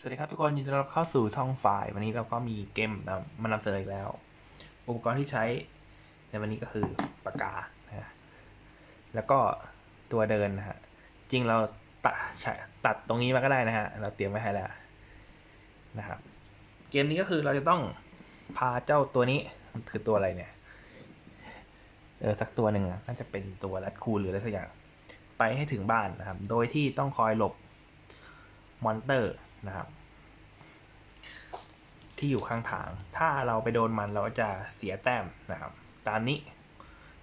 สวัสดีครับทุกคนยินดีต้อนรับเข้าสู่ช่องฝ่าย วันนี้เราก็มีเกมนะมานำเสนออีกแล้ว อุปกรณ์ที่ใช้ในวันนี้ก็คือปากกานะฮะแล้วก็ตัวเดินนะฮะจริงเราตัดตัดตรงนี้มาก็ได้นะฮะเราเตรียมไว้ให้แล้วนะครับเกมนี้ก็คือเราจะต้องพาเจ้าตัวนี้คือตัวอะไรเนี่ยเออสักตัวหนึ่งอะน่าจะเป็นตัวรัดคูหรืออะไรสักอย่างไปให้ถึงบ้านนะครับ โดยที่ต้องคอยหลบมอนเตอร์ นะครับ ที่อยู่ข้างทาง ถ้าเราไปโดนมันเราก็จะเสียแต้มนะครับ ตามนี้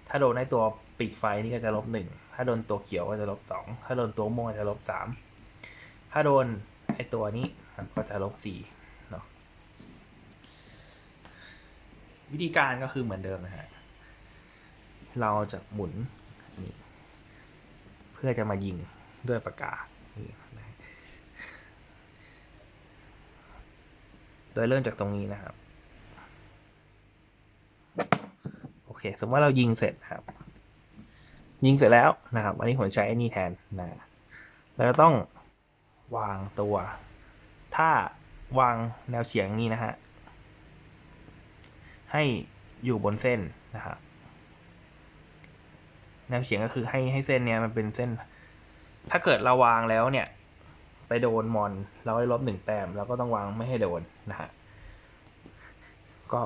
ถ้าโดนในตัวปีกไฟนี่ก็จะลบหนึ่งถ้าโดนตัวเขียวก็จะลบสองถ้าโดนตัวม่วงก็จะลบสามถ้าโดนไอตัวนี้ก็จะลบสี่เนาะวิธีการก็คือเหมือนเดิมนะฮะเราจะหมุนนี่เพื่อจะมายิงด้วยปากกานี่นะ โดยเริ่มจากตรงนี้นะครับ โอเค สมมติว่าเรายิงเสร็จครับ ยิงเสร็จแล้วนะครับ อันนี้ผมใช้ไอ้นี่แทนนะเราจะต้องวางตัว ถ้าวางแนวเฉียงนี้นะฮะ ให้อยู่บนเส้นนะครับ แนวเฉียงก็คือให้ให้เส้นเนี้ยมันเป็นเส้น ถ้าเกิดเราวางแล้วเนี่ย ไปโดนมอนเราได้ลบหนึ่งแต้มเราก็ต้องวางไม่ให้โดนนะฮะก็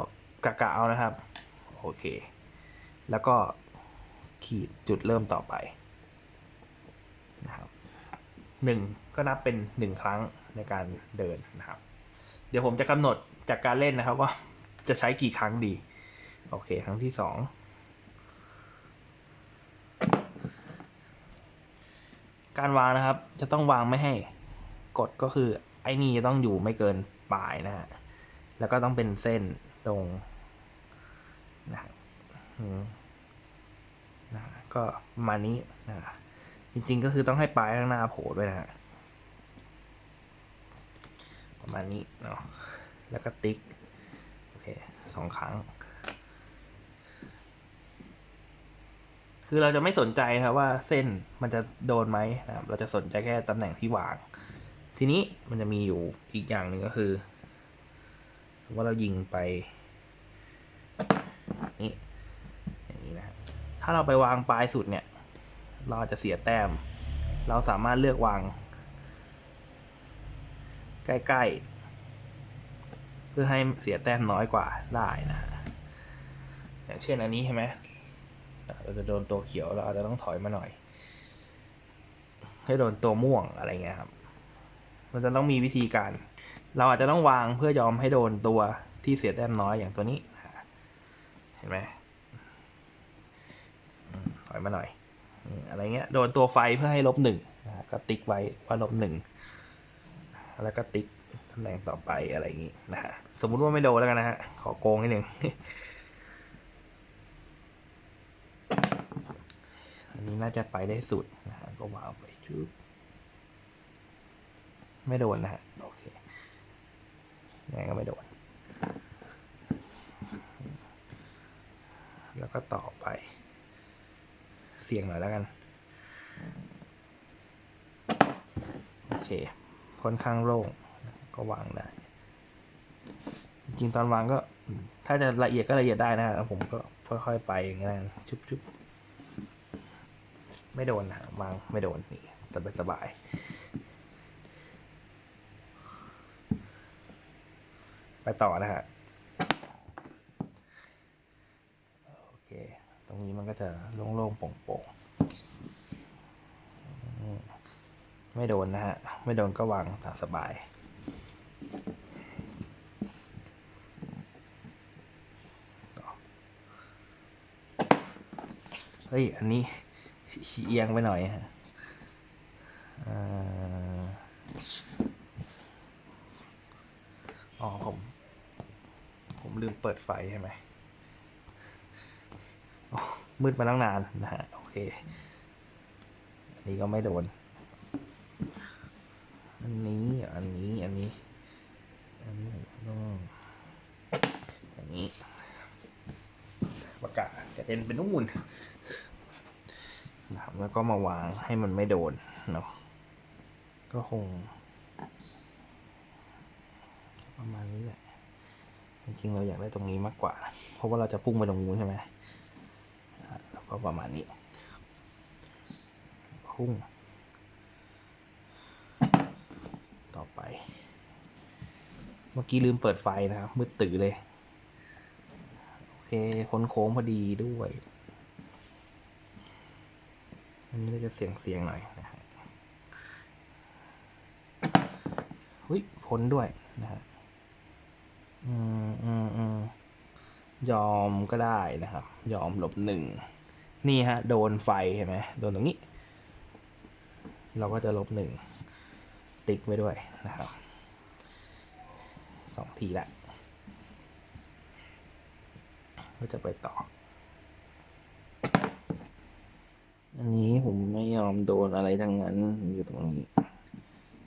กะกะเอานะครับ โอเค แล้วก็ขีดจุดเริ่มต่อไปนะครับหนึ่งก็นับเป็นหนึ่งครั้งในการเดินนะครับ เดี๋ยวผมจะกำหนดจากการเล่นนะครับว่าจะใช้กี่ครั้งดี โอเค ครั้งที่สองการวางนะครับ จะต้องวางไม่ให้ กดก็คือไอ้นี่จะต้องอยู่ไม่เกินปลายนะฮะ แล้วก็ต้องเป็นเส้นตรงนะครับอืมนะก็ประมาณนี้นะจริงๆก็คือต้องให้ปลายข้างหน้าโผล่ด้วยนะฮะประมาณนี้เนาะแล้วก็ติ๊กโอเคสองครั้ง คือเราจะไม่สนใจนะครับว่าเส้นมันจะโดนไหมนะครับเราจะสนใจแค่ตำแหน่งที่วาง ทีนี้มันจะมีอยู่อีกอย่างหนึ่งก็คือสมมติว่าเรายิงไปนี่อย่างนี้นะฮะถ้าเราไปวางปลายสุดเนี่ย เราอาจจะเสียแต้ม เราสามารถเลือกวาง ใกล้ๆ เพื่อให้เสียแต้มน้อยกว่าได้นะฮะอย่างเช่นอันนี้ใช่ไหมเราจะโดนตัวเขียวเราอาจจะต้องถอยมาหน่อย ให้โดนตัวม่วงอะไรเงี้ยครับ มันจะต้องมีวิธีการ เราอาจจะต้องวางเพื่อยอมให้โดนตัวที่เสียแต้มน้อยอย่างตัวนี้ เห็นไหมถอยมาหน่อย อะไรเงี้ย โดนตัวไฟเพื่อให้ลบหนึ่งก็ติ๊กไว้ว่าลบหนึ่ง แล้วก็ติ๊กตำแหน่งต่อไปอะไรอย่างงี้นะฮะ สมมุติว่าไม่โดนแล้วกันนะฮะ ขอโกงนิดหนึ่งอันนี้น่าจะไปได้สุดนะฮะ ก็วางไปชุบ ไม่โดนนะฮะโอเคยังไงก็ไม่โดน แล้วก็ต่อไป เสี่ยงหน่อยแล้วกัน โอเค ค่อนข้างโล่ง ก็วางได้ จริงตอนวางก็ ถ้าจะละเอียดก็ละเอียดได้นะฮะผมก็ค่อยๆไปอย่างเงี้ยนะชุบชุบไม่โดนนะวางไม่โดนนี่สบายสบายไป ต่อนะฮะโอเค ตรงนี้มันก็จะโล่งๆโป่งๆไม่โดนนะฮะ ไม่โดนก็วางตามสบายเฮ้ย อันนี้เอียงไปหน่อยฮะอ๋อผม ผมลืมเปิดไฟใช่ไหมมืดมาตั้งนานนะฮะโอเค อันนี้ก็ไม่โดน อันนี้อันนี้อันนี้ อันนี้ต้องอย่างนี้ประกาศจะเด่นเป็นนู่นนะครับแล้วก็มาวางให้มันไม่โดนเนาะก็คง ปริ จริงเราอยากได้ตรงนี้มากกว่า เพราะว่าเราจะพุ่งไปตรงนู้นใช่ไหมแล้วก็ประมาณนี้ พุ่ง ต่อไป เมื่อกี้ลืมเปิดไฟนะครับมืดตื่เลย โอเคคนโค้งพอดีด้วยอันนี้จะเสียงเสียงหน่อยนะฮะหุ้ยพ้นด้วยนะฮะ อืมอืมอืมยอมก็ได้นะครับ ยอมหลบหนึ่ง นี่ฮะ โดนไฟเห็นไหมโดนตรงนี้ เราก็จะลบหนึ่ง ติ๊กไว้ด้วยนะครับสองทีละ ก็จะไปต่อ อันนี้ผมไม่ยอมโดนอะไรทั้งนั้นอยู่ตรงนี้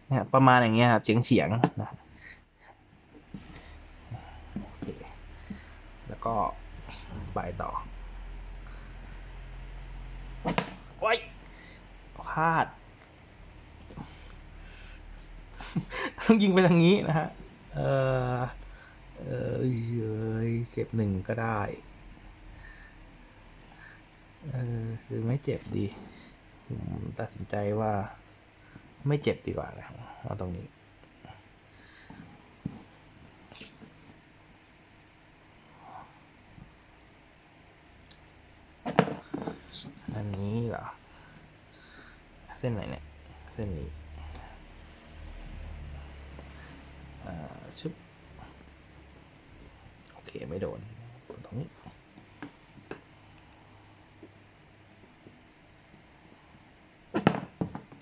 นะฮะประมาณอย่างเงี้ยครับเฉียงเฉียงนะโอเคแล้ว ก็ไปต่อโอ้ยพลาด ต้องยิงไปทางนี้นะฮะ เออเออเยเจ็บหนึ่งก็ได้ เออคือไม่เจ็บดีผมตัดสินใจว่าไม่เจ็บดีกว่านะครับเอาตรงนี้ นนี้เหรอ เส้นไหนเนี่ย เส้นนี้ชุบโอเค ไม่โดนตรงนี้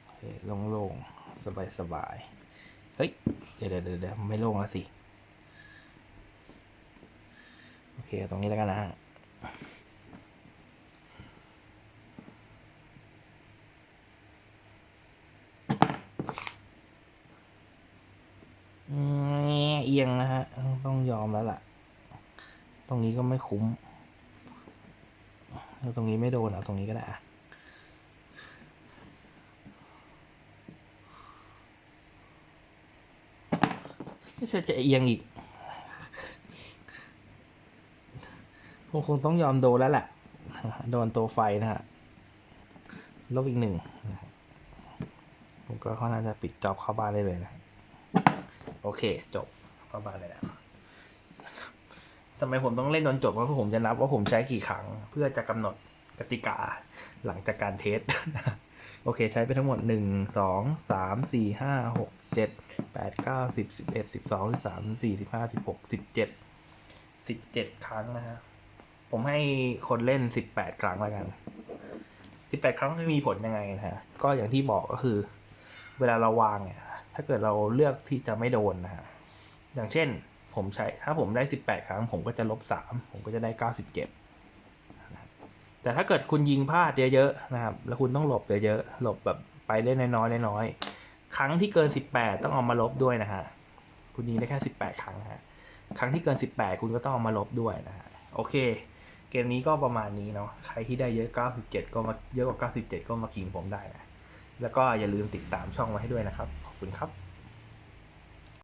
โอเคโล่งๆ สบายๆ เฮ้ยเดี๋ยวเดี๋ยวเดี๋ยวไม่โล่งแล้วสิ โอเค ตรงนี้แล้วกันนะฮะ อืมเอียงนะฮะ ต้ องยอมแล้วล่ะ ตรงนี้ก็ไม่คุ้มแล้วตรงนี้ไม่โดนเอาตรงนี้ก็ได้อะไม่ใช่จะเอียงอีกคงคงต้องยอมโดนแล้วแหละ โดนตัวไฟนะฮะ ลบอีกหนึ่ง ผมก็เขาน่าจะปิดจอบเข้าบ้านได้เลยนะ โอเค จบเข้าบ้านเลยนะ ทำไมผมต้องเล่นจนจบเพราะผมจะนับว่าผมใช้กี่ครั้ง เพื่อจะกำหนดกติกาหลังจากการเทส โอเค ใช้ไปทั้งหมดหนึ่งสองสามสี่ห้าหกเจ็ดแปดเก้าสิบสิบเอ็ดสิบสองสิบสามสี่สิบห้าสิบหกสิบเจ็ดสิบเจ็ดครั้งนะฮะ ผมให้คนเล่นสิบแปดครั้งแล้วกันสิบแปดครั้งไม่มีผลยังไงนะฮะ ก็อย่างที่บอกก็คือ เวลาเราวางเนี่ย ถ้าเกิดเราเลือกที่จะไม่โดนนะฮะ อย่างเช่น ผมใช้ถ้าผมได้สิบแปดครั้ง ผมก็จะลบสามผมก็จะได้เก้าสิบเจ็ดแต่ถ้าเกิดคุณยิงพลาดเยอะๆนะครับ แล้วคุณต้องหลบเยอะๆหลบแบบไปได้น้อยๆน้อยๆครั้งที่เกินสิบแปดต้องเอามาลบด้วยนะฮะคุณยิงได้แค่สิบแปดครั้งฮะครั้งที่เกินสิบแปดคุณก็ต้องเอามาลบด้วยนะฮะโอเค เกมนี้ก็ประมาณนี้เนาะใครที่ได้เยอะ 97 ก็มาเยอะกว่า 97 ก็มากินผมได้นะแล้วก็อย่าลืมติดตามช่องไว้ให้ด้วยนะครับ ขอบคุณครับ